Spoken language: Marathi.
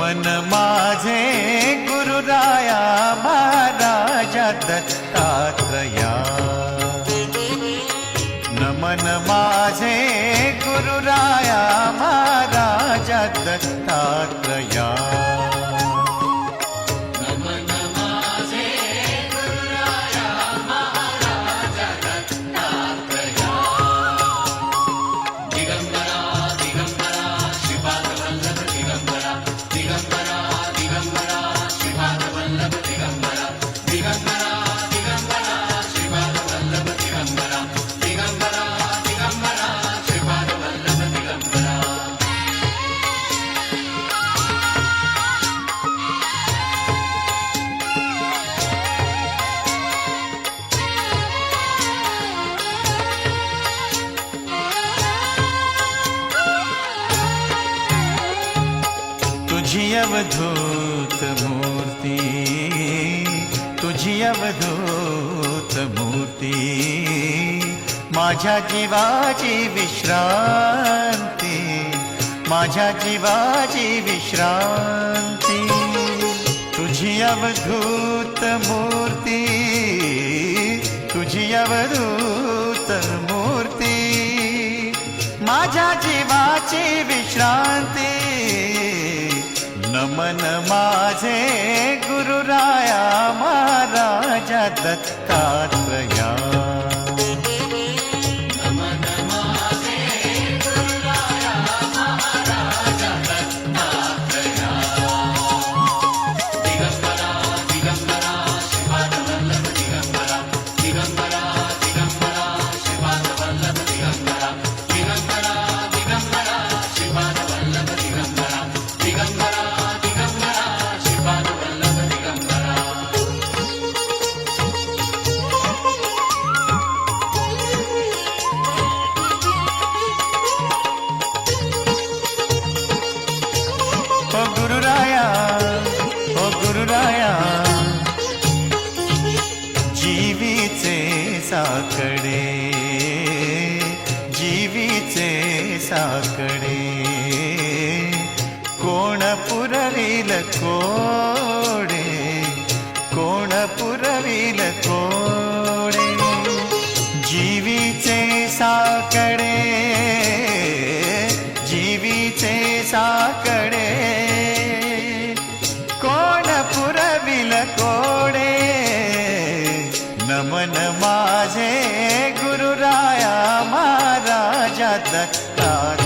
मन माझे गुरुराया महाराजा दत्तात्रया. नमन माझे गुरुराया महाराजा दत्तात्रया. तुझी अवधूत मूर्ती तुझी अवधूत मूर्ती माझ्या जीवाची विश्रांती माझ्या जीवाची विश्रांती. तुझी अवधूत मूर्ती तुझी अवधूत मूर्ती माझ्या जीवाची विश्रांती. नमन माझे गुरुराया महाराजा दत्त साकडे जीवीचे साकडे। कोण पुरविल कोडे कोण पुरविल कोडे। जीवीचे साकडे जीवीचे साकडे। मा गुरुराया महाराजा दत्ता